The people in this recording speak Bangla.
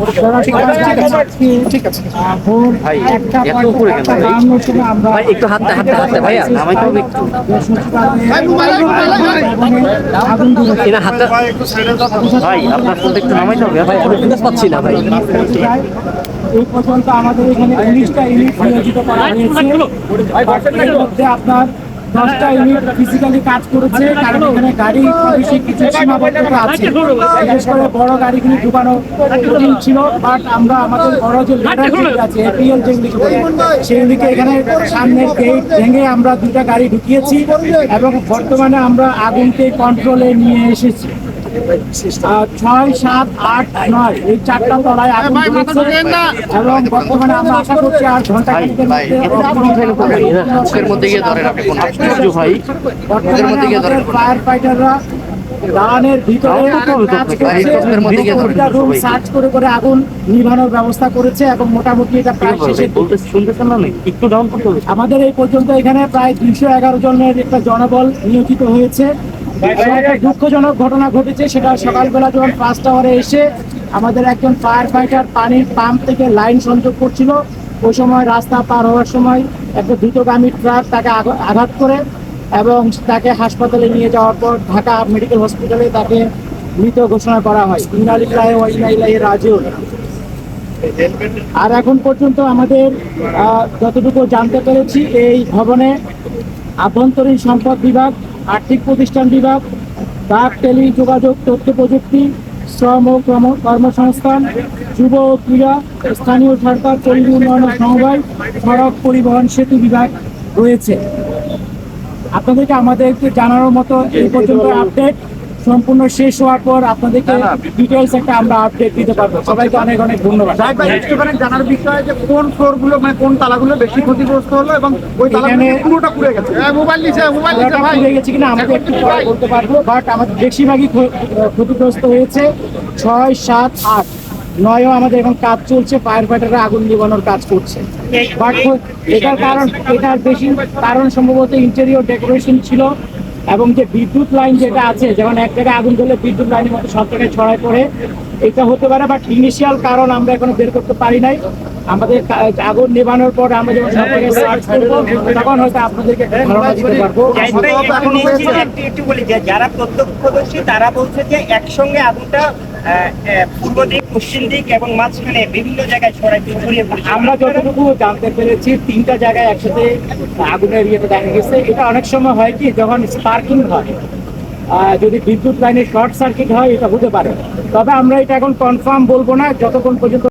ঠিক আছে ঠিক আছে ঠিক আছে ভোর ভাই, এত উপরে কেন ভাই? একটু হাতটা- হাতটা- হাতটা, ভাইয়া, নামাইতে হবে একটু। এনা হাতটা ভাই আপনার ফোনটা একটু নামাইতে হবে ভাই আমি ফোকাস পাচ্ছি না ভাই এই পর্যন্ত আমাদের এখানে উনিশটা ইউনিট নিয়োজিত করা হয়েছে আপনার দশটা ইউনিট ফিজিক্যালি কাজ করেছে, কারণ এখানে গাড়ি প্রবেশে কিছু সীমাবদ্ধতা আছে। বিশেষ করে বড় গাড়িগুলি ঢুকানো কঠিন ছিল বাট আমরা আমাদের বড় যে লেডার যেগুলি আছে এপিএল যেগুলিকে বলে সেগুলিকে এখানে সামনের গেট ভেঙে আমরা দুটা গাড়ি ঢুকিয়েছি এবং বর্তমানে আমরা আগুনকে কন্ট্রোলে নিয়ে এসেছি। ছয় সাত আট নয়। এই চারটা তলায় আগুন। এবং বর্তমানে আমরা আশা করছি আর ঘণ্টা মধ্যে গিয়ে ধরেন আপনি কোন আশ্চর্য ভাই এদের মধ্যে গিয়ে ধরেন ফায়ার ফাইটাররা দালানের ভিতরে রুম সার্চ করে করে আগুন নিভানোর ব্যবস্থা করেছে এবং মোটামুটি এটা প্রায় একটু ডাউন করতে হবে। আমাদের এই পর্যন্ত এখানে প্রায় দুইশো এগারো জনের একটা জনবল নিয়োজিত হয়েছে। দুঃখজনক ঘটনা ঘটেছে, সেটা সকালবেলা যখন ফার্স্ট আওয়ারে এসে আমাদের একজন ফায়ার ফাইটার পানির পাম্প থেকে লাইন সংযোগ করছিল। ওই সময় রাস্তা পার হওয়ার সময় একটা দ্রুতগামী ট্রাক তাকে আঘাত করে এবং তাকে হাসপাতালে নিয়ে যাওয়ার পর ঢাকা মেডিকেল হসপিটালে তাকে মৃত ঘোষণা করা হয়। ইনালিল্লাহ ওয়াইনাইলাহি রাজিউন আর এখন পর্যন্ত আমাদের যতটুকু জানতে পেরেছি, এই ভবনে আভ্যন্তরীণ সম্পদ বিভাগ আর্থিক প্রতিষ্ঠান বিভাগ, ডাক, টেলি, যোগাযোগ, তথ্য প্রযুক্তি, শ্রম ও কর্ম- কর্মসংস্থান, যুব ও ক্রীড়া, স্থানীয় সরকার পল্লী উন্নয়ন সমবায়, সড়ক পরিবহন সেতু বিভাগ রয়েছে। আপনাদেরকে আমাদেরকে জানানোর মতো এই পর্যন্ত আপডেট সম্পূর্ণ শেষ হওয়ার পর আপনাদেরকে ডিটেলস একটা আমরা আপডেট দিতে পারব। সবাইকে অনেক অনেক ধন্যবাদ। একটুখানি জানার বিষয় যে কোন ফ্লোরগুলো মানে কোন তালাগুলো বেশি ক্ষতিগ্রস্ত হলো এবং ওই তালাগুলো পুরোটা পুড়ে গেছে? মোবাইল নিচে মোবাইল নিচে ভাই। পুড়ে গেছে কিনা একটু পরে বলতে পারব বাট আমাদের বেশিরভাগই ক্ষ- ক্ষতিগ্রস্ত হয়েছে। ছয় সাত আট নয়ও আমাদের এখন কাজ চলছে ফায়ার ফাইটাররা আগুন নিবানোর কাজ করছে। বাট এটার কারণ এটার বেশি কারণ সম্ভবত ইন্টেরিয়র ডেকোরেশন ছিল এবং যে বিদ্যুৎ লাইন যেটা আছে যেমন এক জায়গায় আগুন ধরলে বিদ্যুৎ লাইনের মতো সব জায়গায় ছড়ায় পড়ে এটা হতে পারে বাট ইনিশিয়াল কারণ আমরা এখনও বের করতে পারি নাই। আমাদের আগুন নেবানোর পর আমরা যখন সব জায়গায় সার্চ করব তখন হয়তো আপনাদেরকে ধারণা দিতে পারব। বলি যারা প্রত্যক্ষদর্শী তারা বলছে যে একসঙ্গে আগুনটা পূর্ব দিক, পশ্চিম দিক এবং মাঝখানে বিভিন্ন জায়গায় ছড়াই ছড়িয়ে পড়েছে। আমরা যতটুকু জানতে পেরেছি, তিনটা জায়গায় একসাথে আগুনের ইয়েতে দেখা গেছে। এটা অনেক সময় হয় কি, যখন স্পার্কিং হয় যদি বিদ্যুৎ লাইনে শর্ট সার্কিট হয়, এটা হতে পারে। তবে আমরা এটা এখন কনফার্ম বলব না, যতক্ষণ পর্যন্ত